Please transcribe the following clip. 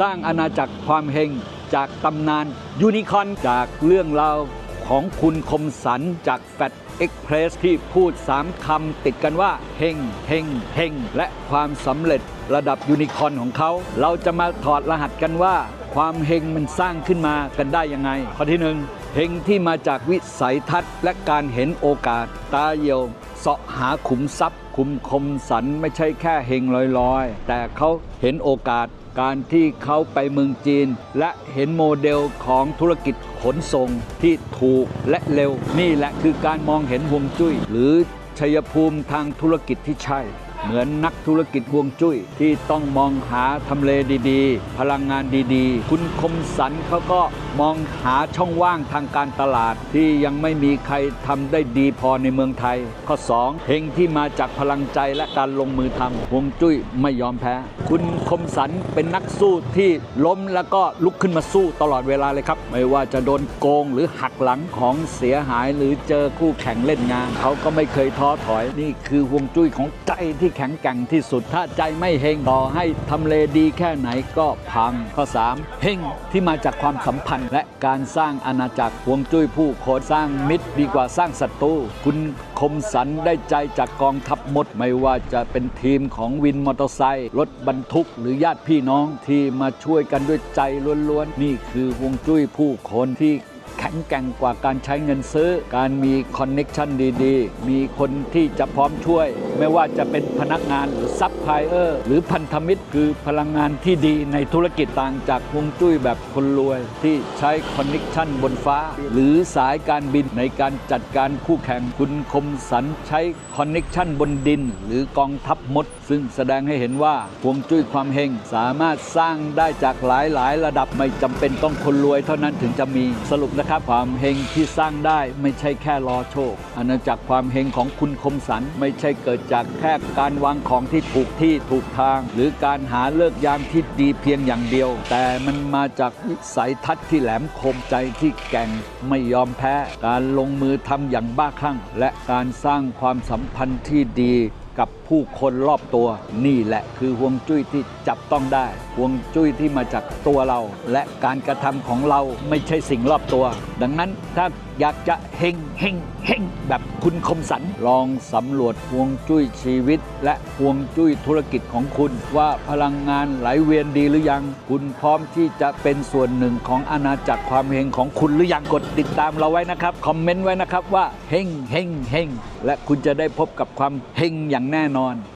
สร้างอาณาจักรความเฮงจากตำนานยูนิคอนจากเรื่องราวของคุณคมสันจากแฟตเอ็กเพรสที่พูด 3คำติดกันว่าเฮงเฮงเฮงและความสำเร็จระดับยูนิคอนของเขา เราจะมาถอดรหัสกันว่า ความเฮงมันสร้างขึ้นมากันได้ยังไง ข้อที่หนึ่งเฮงที่มาจากวิสัยทัศน์และการเห็นโอกาส ตาเหี่ยวเสาะหาขุมทรัพย์ คุมคมสันไม่ใช่แค่เฮงลอยๆ แต่เขาเห็นโอกาส การที่เขาไปเมืองจีน และเห็นโมเดลของธุรกิจขนส่งที่ถูกและเร็ว นี่แหละคือการมองเห็นห่วงจุ้ย หรือชัยภูมิทางธุรกิจที่ใช่ เหมือนนักธุรกิจห่วงจุ้ย ที่ต้องมองหาทำเลดีๆ พลังงานดีๆ คุณคมสันเขาก็ มองหาช่องว่างทางการตลาดที่ยังไม่มีใครทำได้ดีพอในเมืองไทย ข้อ 2เฮงที่มาจากพลังใจและการลงมือทำห่วงจุ้ยไม่ยอมแพ้ คุณคมสันเป็นนักสู้ที่ล้มแล้วก็ลุกขึ้นมาสู้ตลอดเวลาเลยครับ ไม่ว่าจะโดนโกงหรือหักหลังของเสียหายหรือเจอคู่แข่งเล่นงาน เขาก็ไม่เคยท้อถอยนี่คือห่วงจุ้ยของใจที่แข็งแกร่งที่สุด ถ้าใจไม่เฮงต่อให้ทำเลดีแค่ไหนก็พังข้อ 3 เฮงที่มาจากความสัมพันธ์และการสร้างอาณาจักรห่วงจุ้ยผู้คนสร้างมิตรดีกว่าสร้างศัตรูคุณคมสันได้ใจจากกองทัพมดไม่ว่าจะเป็นทีมของวินมอเตอร์ไซค์รถบรรทุก หรือญาติพี่น้องที่มาช่วยกันด้วยใจล้วนๆนี่คือห่วงจุ้ยผู้คนที่ แข็งแกร่งกว่าการใช้เงินซื้อ การมีคอนเน็ชันดีๆ มีคนที่จะพร้อมช่วย ไม่ว่าจะเป็นพนักงานหรือซัพพลายเออร์หรือพันธมิตรคือพลังงานที่ดีในธุรกิจต่างจากฮวงจุ้ยแบบคนรวย ที่ใช้คอนเน็ชันบนฟ้า หรือสายการบินในการจัดการคู่แข่งคุณคมสันใช้คอนเน็ชันบนดิน หรือกองทัพมด ซึ่งแสดงให้เห็นว่าฮวงจุ้ยความเฮงสามารถสร้างได้จากหลายๆ ระดับไม่จำเป็นต้องคนรวยเท่านั้นถึงจะมีสรุปนะครับความเฮงที่สร้างได้ไม่ใช่แค่รอโชคอาณาจักรความเฮงของคุณคมสันไม่ใช่เกิดจากแค่การวางของที่ถูกที่ถูกทาง หรือการหาเลิกยามที่ดีเพียงอย่างเดียว แต่มันมาจากวิสัยทัศน์ที่แหลมคมใจที่แก่งไม่ยอมแพ้ การลงมือทำอย่างบ้าคลั่ง และการสร้างความสัมพันธ์ที่ดี กับผู้คนรอบตัว นี่แหละคือห่วงจุ้ยที่จับต้องได้ห่วงจุ้ยที่มาจากตัวเรา และการกระทำของเราไม่ใช่สิ่งรอบตัว ดังนั้นถ้า อยากจะเฮงเฮงเฮงแบบคุณคมสัน ลองสำรวจห่วงจุ้ยชีวิต และห่วงจุ้ยธุรกิจของคุณ ว่าพลังงานไหลเวียนดีหรือยัง คุณพร้อมที่จะเป็นส่วนหนึ่งของอาณาจักรความเฮงของคุณหรือยังกดติดตามเราไว้นะครับ คอมเมนต์ไว้นะครับว่าเฮงเฮงเฮงและคุณจะได้พบกับความเฮงอย่างแน่นอน